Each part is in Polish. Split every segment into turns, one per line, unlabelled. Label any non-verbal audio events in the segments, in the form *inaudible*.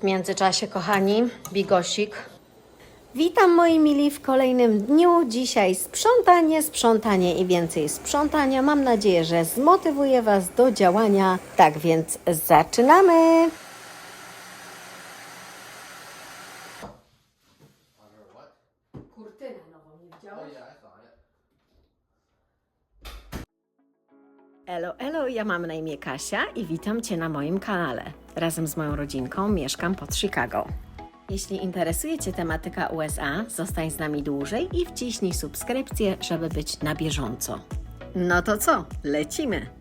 W międzyczasie, kochani, bigosik. Witam moi mili w kolejnym dniu. Dzisiaj sprzątanie, sprzątanie i więcej sprzątania. Mam nadzieję, że zmotywuję Was do działania. Tak więc zaczynamy! Ja mam na imię Kasia i witam Cię na moim kanale. Razem z moją rodzinką mieszkam pod Chicago. Jeśli interesuje Cię tematyka USA, zostań z nami dłużej i wciśnij subskrypcję, żeby być na bieżąco. No to co, lecimy!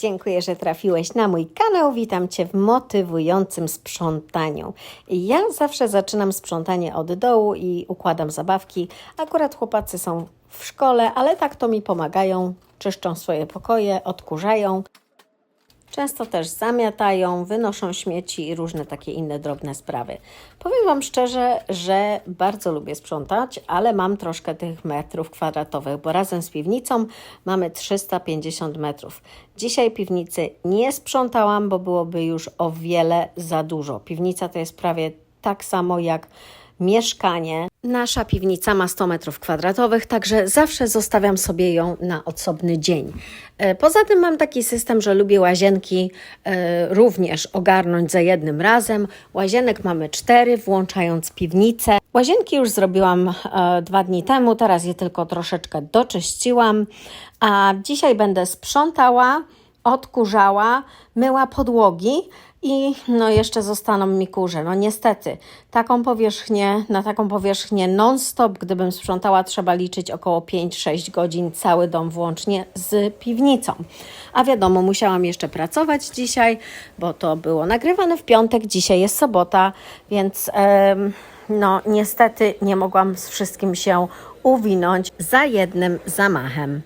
Dziękuję, że trafiłeś na mój kanał. Witam Cię w motywującym sprzątaniu. Ja zawsze zaczynam sprzątanie od dołu i układam zabawki. Akurat chłopacy są w szkole, ale tak to mi pomagają. Czyszczą swoje pokoje, odkurzają. Często też zamiatają, wynoszą śmieci i różne takie inne drobne sprawy. Powiem Wam szczerze, że bardzo lubię sprzątać, ale mam troszkę tych metrów kwadratowych, bo razem z piwnicą mamy 350 metrów. Dzisiaj piwnicy nie sprzątałam, bo byłoby już o wiele za dużo. Piwnica to jest prawie tak samo jak mieszkanie. Nasza piwnica ma 100 metrów kwadratowych, także zawsze zostawiam sobie ją na osobny dzień. E, Poza tym mam taki system, że lubię łazienki e, również ogarnąć za jednym razem. Łazienek mamy cztery, włączając piwnicę. Łazienki już zrobiłam e, dwa dni temu, teraz je tylko troszeczkę doczyściłam, a dzisiaj będę sprzątała, odkurzała, myła podłogi. I no jeszcze zostaną mi kurze. No niestety, taką powierzchnię, na taką powierzchnię non-stop, gdybym sprzątała, trzeba liczyć około 5-6 godzin cały dom włącznie z piwnicą. A wiadomo, musiałam jeszcze pracować dzisiaj, bo to było nagrywane w piątek, dzisiaj jest sobota, więc no niestety nie mogłam z wszystkim się uwinąć za jednym zamachem.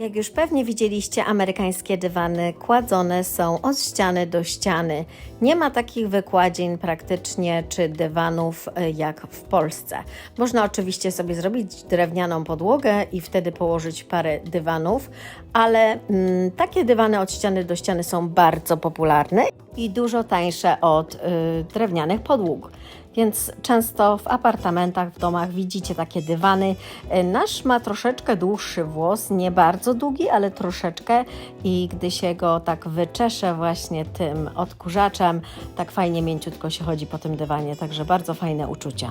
Jak już pewnie widzieliście, amerykańskie dywany kładzone są od ściany do ściany. Nie ma takich wykładzin praktycznie czy dywanów e, jak w Polsce. Można oczywiście sobie zrobić drewnianą podłogę i wtedy położyć parę dywanów, ale mm, takie dywany od ściany do ściany są bardzo popularne i dużo tańsze od y, drewnianych podłóg. Więc często w apartamentach, w domach widzicie takie dywany. Nasz ma troszeczkę dłuższy włos, nie bardzo długi, ale troszeczkę i gdy się go tak wyczesze właśnie tym odkurzaczem, tak fajnie mięciutko się chodzi po tym dywanie, także bardzo fajne uczucie.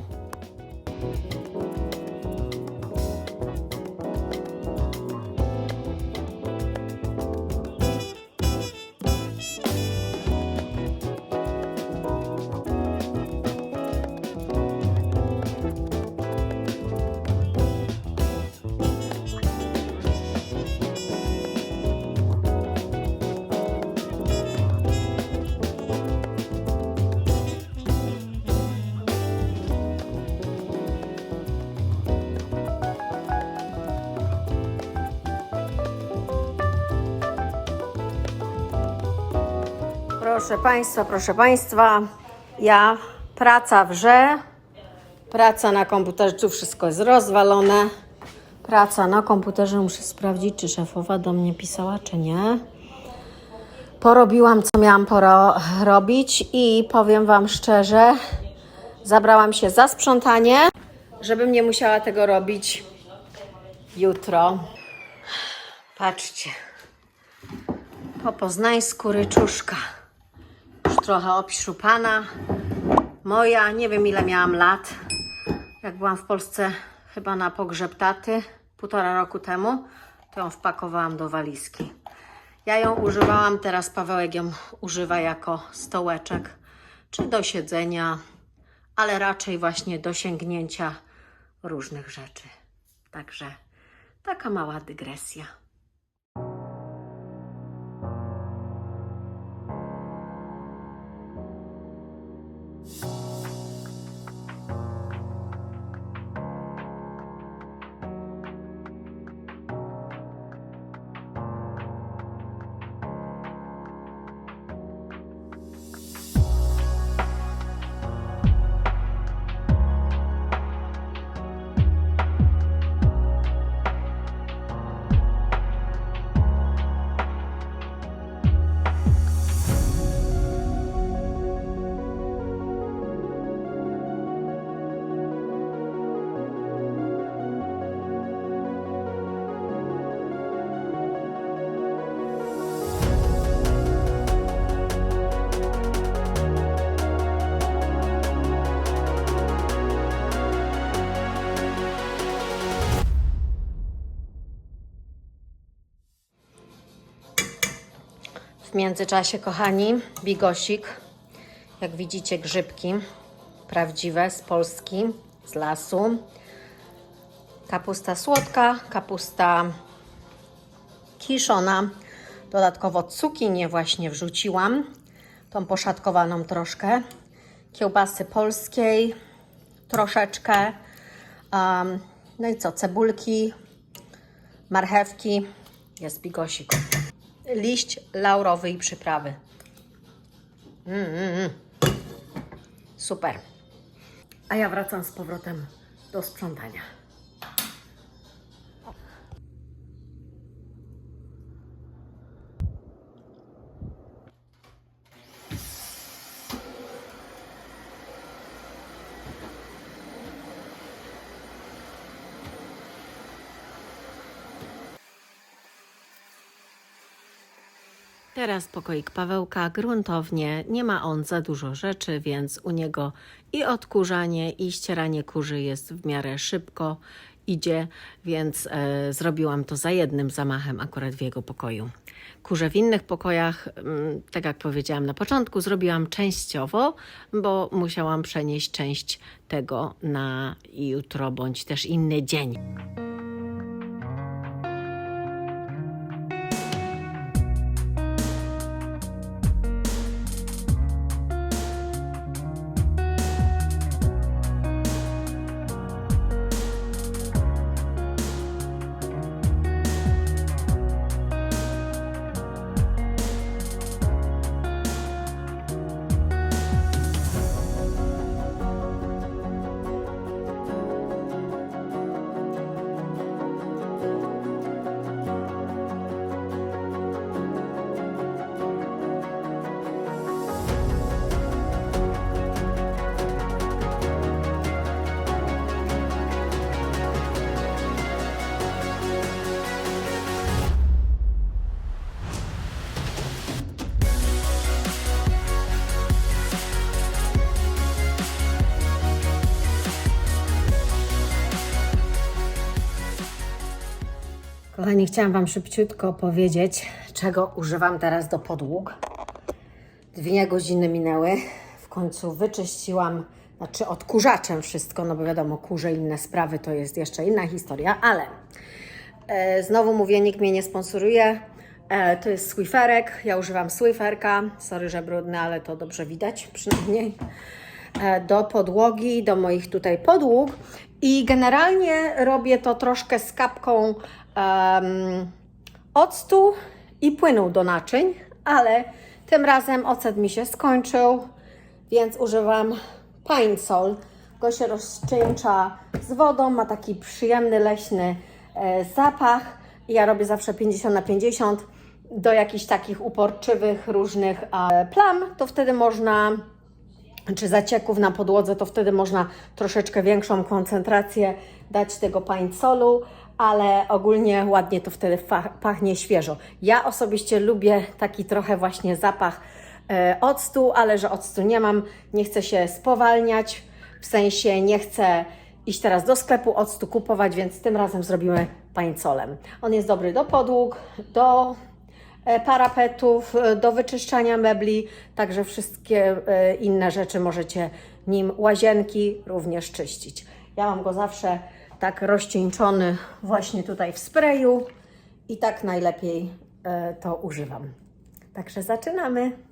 Proszę Państwa, proszę Państwa, ja praca wrze, praca na komputerze, tu wszystko jest rozwalone. Praca na komputerze, muszę sprawdzić, czy szefowa do mnie pisała, czy nie. Porobiłam, co miałam porobić i powiem Wam szczerze, zabrałam się za sprzątanie, żebym nie musiała tego robić jutro. Patrzcie, po poznańsku ryczuszka. Już trochę obszupana. Moja, nie wiem ile miałam lat, Jak byłam w Polsce chyba na pogrzeb taty półtora roku temu, to ją wpakowałam do walizki. Ja ją używałam, teraz Pawełek ją używa jako stołeczek, czy do siedzenia, ale raczej właśnie do sięgnięcia różnych rzeczy. Także taka mała dygresja. Międzyczasie, kochani, bigosik. Jak widzicie, grzybki prawdziwe z Polski, z lasu. Kapusta słodka, kapusta kiszona. Dodatkowo cukinię właśnie wrzuciłam, tą poszatkowaną troszkę. Kiełbasy polskiej, troszeczkę. Um, no i co, cebulki, marchewki. Jest bigosik liść laurowy i przyprawy. Mm, mm, mm. Super. A ja wracam z powrotem do sprzątania. Teraz pokoik Pawełka gruntownie, nie ma on za dużo rzeczy, więc u niego i odkurzanie, i ścieranie kurzy jest w miarę szybko, idzie, więc e, zrobiłam to za jednym zamachem akurat w jego pokoju. Kurze w innych pokojach, mm, tak jak powiedziałam na początku, zrobiłam częściowo, bo musiałam przenieść część tego na jutro bądź też inny dzień. Kochani, chciałam Wam szybciutko powiedzieć, czego używam teraz do podłóg. Dwie godziny minęły. W końcu wyczyściłam, znaczy odkurzaczem wszystko, no bo wiadomo, kurze inne sprawy to jest jeszcze inna historia, ale e, znowu mówię, nikt mnie nie sponsoruje. E, to jest Swifferek. Ja używam Swifferka. Sorry, że brudny, ale to dobrze widać przynajmniej e, do podłogi, do moich tutaj podłóg i generalnie robię to troszkę z kapką um, octu i płynu do naczyń, ale tym razem ocet mi się skończył, więc używam Pine Sol. Go się rozcieńcza z wodą, ma taki przyjemny, leśny e, zapach. Ja robię zawsze 50 na 50 do jakichś takich uporczywych różnych e, plam, to wtedy można czy zacieków na podłodze, to wtedy można troszeczkę większą koncentrację dać tego solu, ale ogólnie ładnie to wtedy pachnie świeżo. Ja osobiście lubię taki trochę właśnie zapach e, octu, ale że octu nie mam, nie chcę się spowalniać, w sensie nie chcę iść teraz do sklepu octu kupować, więc tym razem zrobimy pańcolem. On jest dobry do podłóg, do e, parapetów, e, do wyczyszczania mebli, także wszystkie inne rzeczy możecie nim łazienki również czyścić. Ja mam go zawsze tak rozcieńczony właśnie tutaj w sprayu i tak najlepiej e, to używam. Także zaczynamy.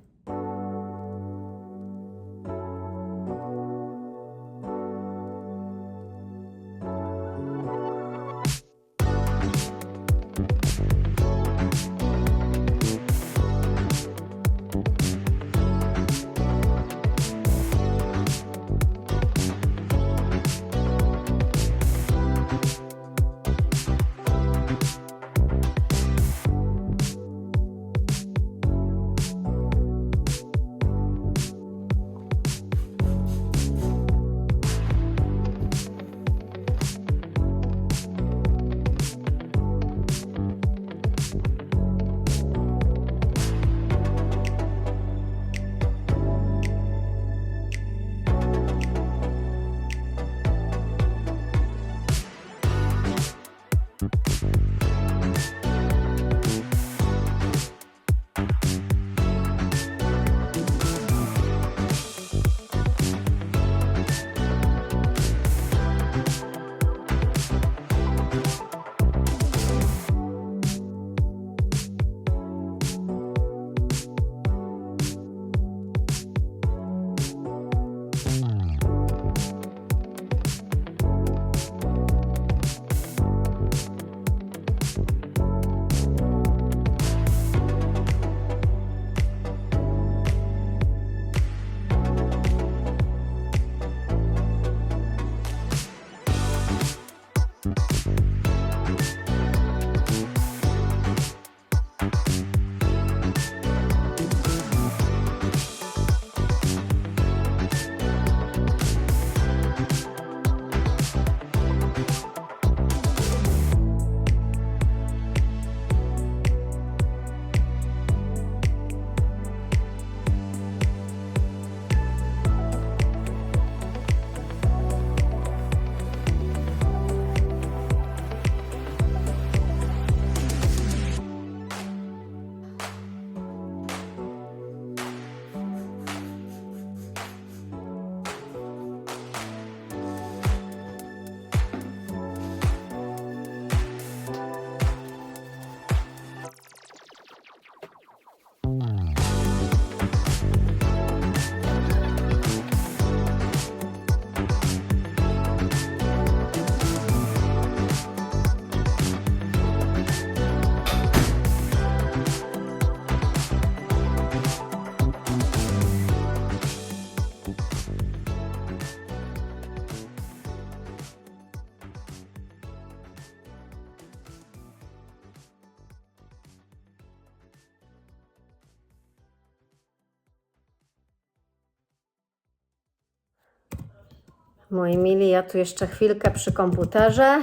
Moi mili, ja tu jeszcze chwilkę przy komputerze.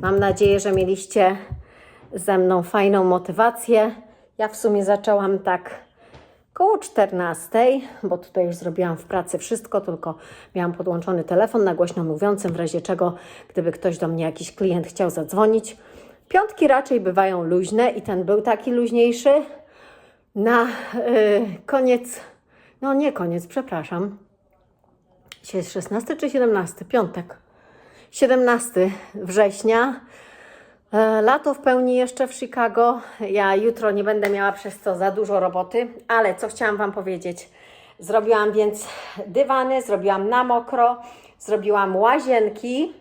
Mam nadzieję, że mieliście ze mną fajną motywację. Ja w sumie zaczęłam tak koło 14, bo tutaj już zrobiłam w pracy wszystko, tylko miałam podłączony telefon na głośno mówiącym, w razie czego, gdyby ktoś do mnie, jakiś klient chciał zadzwonić. Piątki raczej bywają luźne i ten był taki luźniejszy. Na y, koniec, no nie koniec, przepraszam. Dzisiaj jest 16 czy 17? Piątek. 17 września. E, Lato w pełni jeszcze w Chicago. Ja jutro nie będę miała przez to za dużo roboty, ale co chciałam Wam powiedzieć. Zrobiłam więc dywany, zrobiłam na mokro, zrobiłam łazienki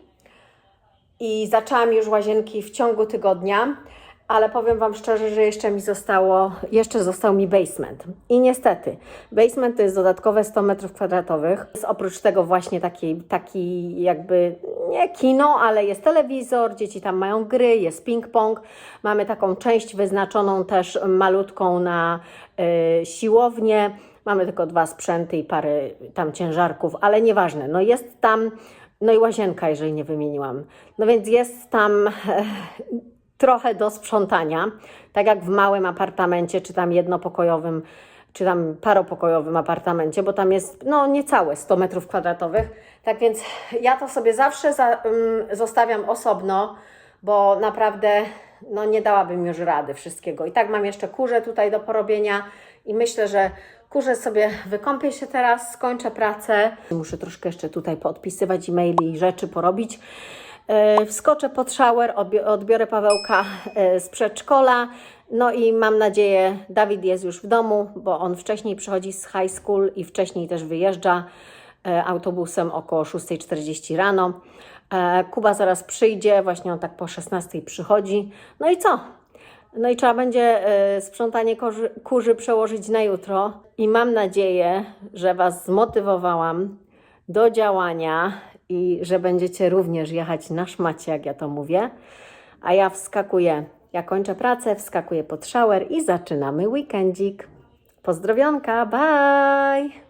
i zaczęłam już łazienki w ciągu tygodnia, ale powiem Wam szczerze, że jeszcze mi zostało, jeszcze został mi basement. I niestety, basement to jest dodatkowe 100 metrów kwadratowych. Jest oprócz tego właśnie taki, taki jakby, nie kino, ale jest telewizor, dzieci tam mają gry, jest ping-pong. Mamy taką część wyznaczoną też malutką na y, siłownię. Mamy tylko dwa sprzęty i parę tam ciężarków, ale nieważne. No jest tam, no i łazienka, jeżeli nie wymieniłam. No więc jest tam *laughs* trochę do sprzątania, tak jak w małym apartamencie czy tam jednopokojowym czy tam paropokojowym apartamencie, bo tam jest no niecałe 100 metrów kwadratowych. Tak więc ja to sobie zawsze za, ym, zostawiam osobno, bo naprawdę no nie dałabym już rady wszystkiego. I tak mam jeszcze kurze tutaj do porobienia i myślę, że kurze sobie wykąpię się teraz, skończę pracę. Muszę troszkę jeszcze tutaj podpisywać e-maili i rzeczy porobić. E, Wskoczę pod shower, odbi- odbiorę Pawełka e, z przedszkola. No i mam nadzieję, Dawid jest już w domu, bo on wcześniej przychodzi z high school i wcześniej też wyjeżdża e, autobusem około 6.40 rano. Kuba zaraz przyjdzie, właśnie on tak po 16 przychodzi. No i co? No i trzeba będzie sprzątanie kurzy przełożyć na jutro. I mam nadzieję, że Was zmotywowałam do działania i że będziecie również jechać na szmacie, jak ja to mówię. A ja wskakuję, ja kończę pracę, wskakuję pod shower i zaczynamy weekendzik. Pozdrowionka, bye!